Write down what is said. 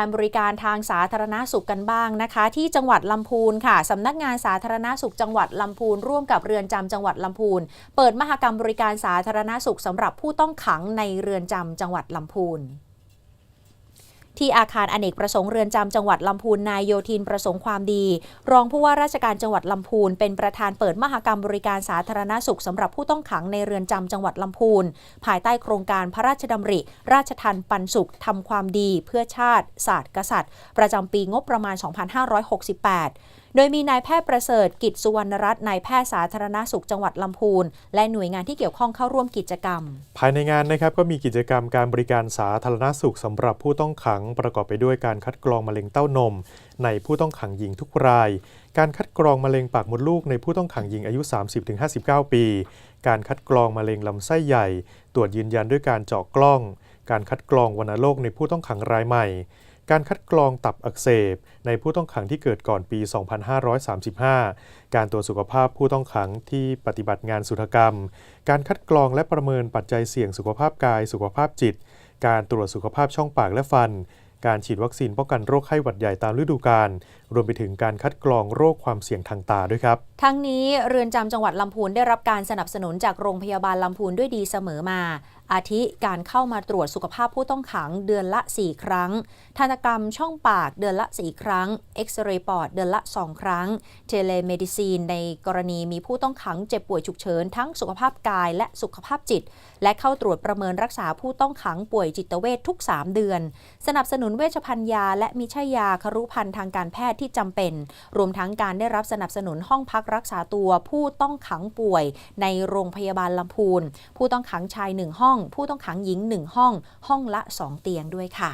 การบริการทางสาธารณสุขกันบ้างนะคะ ที่จังหวัดลำพูนค่ะสำนักงานสาธารณสุขจังหวัดลำพูนร่วมกับเรือนจำจังหวัดลำพูน เปิดมหกรรมบริการสาธารณสุขสำหรับผู้ต้องขังในเรือนจำจังหวัดลำพูน ที่อาคารอเนกประสงค์เรือนจำจังหวัดลำพูนนายโยธินประสงค์ความดี รองผู้ว่าราชการจังหวัดลำพูนเป็นประธานเปิดมหกรรมบริการสาธารณสุขสำหรับผู้ต้องขังในเรือนจำจังหวัดลำพูน ภายใต้โครงการพระราชดำริ ราชทันปันสุขทำความดี เพื่อชาติ ศาสตร์กษัตริย์ ประจำปีงบประมาณ 2568 โดยมีนายแพทย์ประเสริฐกิจสุวรรณรัตน์นายแพทย์สาธารณสุขจังหวัดลำพูน และหน่วยงานที่เกี่ยวข้องเข้าร่วมกิจกรรม ภายในงานนะครับก็มีกิจกรรมการบริการสาธารณสุขสำหรับผู้ต้องขังประกอบไปด้วยการคัดกรองมะเร็งเต้านม ในผู้ต้องขังหญิงทุกราย การคัดกรองมะเร็งปากมดลูกในผู้ต้องขังหญิงอายุ 30-59 ปี การคัดกรองมะเร็งลำไส้ใหญ่ ตรวจยืนยันด้วยการเจาะกล้อง การคัดกรองวัณโรคในผู้ต้องขังรายใหม่ การคัดกรองตับอักเสบ ในผู้ต้องขังที่เกิดก่อนปี 2535 การตรวจสุขภาพผู้ต้องขังที่ปฏิบัติงานสุทกรรม การคัดกรองและประเมินปัจจัยเสี่ยงสุขภาพกาย สุขภาพจิต การตรวจสุขภาพช่องปากและฟัน การฉีดวัคซีนป้องกันโรคไข้หวัดใหญ่ตามฤดูกาลรวมไปถึงการคัดกรองโรคความเสี่ยงทางตาด้วยครับ ทั้งนี้เรือนจำจังหวัดลำพูนได้รับการสนับสนุนจากโรงพยาบาลลำพูนด้วยดีเสมอมา อาทิการเข้ามาตรวจสุขภาพผู้ต้องขังเดือนละ 4 ครั้ง ทันตกรรมช่องปากเดือนละ 4 ครั้ง เอ็กซเรย์ปอดเดือนละ 2 ครั้ง เทเลเมดิซีนในกรณีมีผู้ต้องขังเจ็บป่วยฉุกเฉินทั้งสุขภาพกายและสุขภาพจิต และเข้าตรวจประเมินรักษาผู้ต้องขังป่วยจิตเวชทุก 3 เดือน สนับสนุนเวชภัณฑ์ยาและมิใช่ยาครุภัณฑ์ทางการแพทย์ที่จำเป็น รวมทั้งการได้รับสนับสนุนห้องพักรักษาตัวผู้ต้องขังป่วยในโรงพยาบาลลำพูน ผู้ต้องขังชาย 1 ห้อง ผู้ต้องขังหญิง 1 ห้อง ห้องละ 2 เตียงด้วยค่ะ